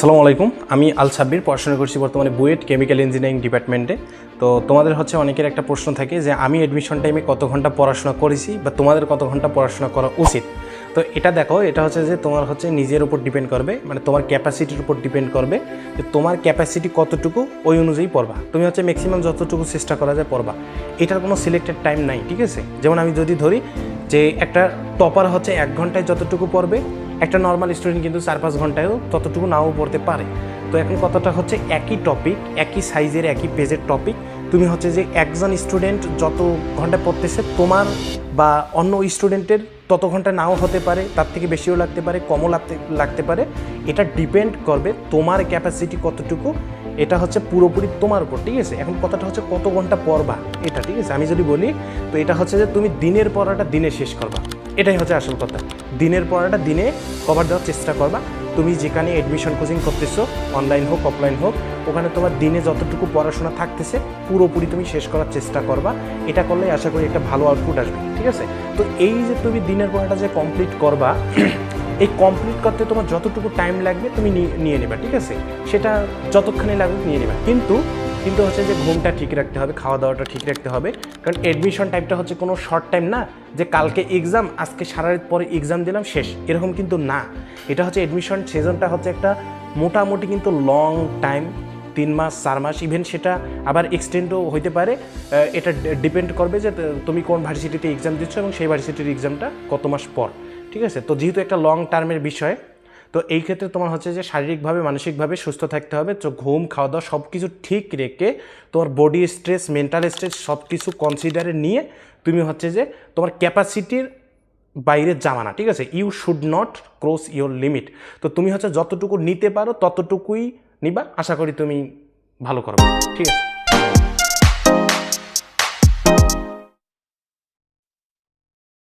আসসালামু আলাইকুম। আমি আল সাব্বির, পড়াশোনা করছি বর্তমানে বুয়েট কেমিক্যাল ইঞ্জিনিয়ারিং ডিপার্টমেন্টে। তো তোমাদের হচ্ছে অনেকের একটা প্রশ্ন থাকে যে, আমি অ্যাডমিশন টাইমে কত ঘণ্টা পড়াশোনা করেছি বা তোমাদের কত ঘণ্টা পড়াশোনা করা উচিত? তো এটা দেখো, এটা হচ্ছে যে তোমার হচ্ছে নিজের উপর ডিপেন্ড করবে মানে তোমার ক্যাপাসিটির উপর ডিপেন্ড করবে যে তোমার ক্যাপাসিটি কতটুকু ওই অনুযায়ী পড়বা। তুমি হচ্ছে ম্যাক্সিমাম যতটুকু চেষ্টা করা যায় পড়বা। এটার কোনো সিলেক্টেড টাইম নাই, ঠিক আছে? যেমন আমি যদি ধরি যে একটা টপার হচ্ছে এক ঘন্টায় যতটুকু পড়বে একটা নর্মাল স্টুডেন্ট কিন্তু চার পাঁচ ঘন্টায়ও ততটুকু নাও পড়তে পারে। তো এখন কথাটা হচ্ছে একই টপিক একই সাইজের একই পেজের টপিক তুমি হচ্ছে যে একজন স্টুডেন্ট যত ঘণ্টা পড়তেছে, তোমার বা অন্য স্টুডেন্টের তত ঘণ্টা নাও হতে পারে, তার থেকে বেশিও লাগতে পারে, কমও লাগতে লাগতে পারে। এটা ডিপেন্ড করবে তোমার ক্যাপাসিটি কতটুকু, এটা হচ্ছে পুরোপুরি তোমার উপর, ঠিক আছে? এখন কথাটা হচ্ছে কত ঘণ্টা পড়বা, এটা, ঠিক আছে? আমি যদি বলি, তো এটা হচ্ছে যে তুমি দিনের পড়াটা দিনে শেষ করবা। এটাই হচ্ছে আসল কথা। দিনের পড়াটা দিনে কভার দেওয়ার চেষ্টা করবা। তুমি যেখানে অ্যাডমিশন কোচিং করতেছো অনলাইন হোক অফলাইন হোক, ওখানে তোমার দিনে যতটুকু পড়াশোনা থাকতেছে, পুরোপুরি তুমি শেষ করার চেষ্টা করবা। এটা করলে আশা করি একটা ভালো আউটপুট আসবে, ঠিক আছে? তো এই যে তুমি দিনের পড়াটা যে কমপ্লিট করবা, এই কমপ্লিট করতে তোমার যতটুকু টাইম লাগবে, তুমি নিয়ে- নেবা, ঠিক আছে? সেটা যতক্ষণে লাগবে নিয়ে নেবা। কিন্তু কিন্তু হচ্ছে যে ঘুমটা ঠিক রাখতে হবে খাওয়া দাওয়াটা ঠিক রাখতে হবে। কারণ অ্যাডমিশন টাইমটা হচ্ছে কোনো শর্ট টাইম না, যে কালকে এক্সাম আজকে সারা রাত পরে এক্সাম দিলাম, শেষ। এরকম কিন্তু না। এটা হচ্ছে অ্যাডমিশন সিজনটা হচ্ছে একটা মোটামুটি কিন্তু লং টাইম তিন মাস, চার মাস ইভেন সেটা আবার এক্সটেন্ডও হইতে পারে। এটা ডিপেন্ড করবে যে তুমি কোন ভার্সিটিতে এক্সাম দিচ্ছ এবং সেই ভার্সিটির এক্সামটা কত মাস পর। ঠিক আছে? তো যেহেতু একটা লং টার্মের বিষয় তো এই ক্ষেত্রে তোমার হচ্ছে যে শারীরিকভাবে, মানসিকভাবে সুস্থ থাকতে হবে, তো ঘুম খাওয়া দাওয়া সব কিছু ঠিক রেখে তোমার বডি স্ট্রেস মেন্টাল স্ট্রেস সব কিছু কনসিডারে নিয়ে তুমি হচ্ছে যে তোমার ক্যাপাসিটির বাইরে যাওয়া না, ঠিক আছে? You should not cross your limit তো তুমি হচ্ছে যতটুকু নিতে পারো, ততটুকুই নিবা। আশা করি তুমি ভালো করবে। ঠিক আছে?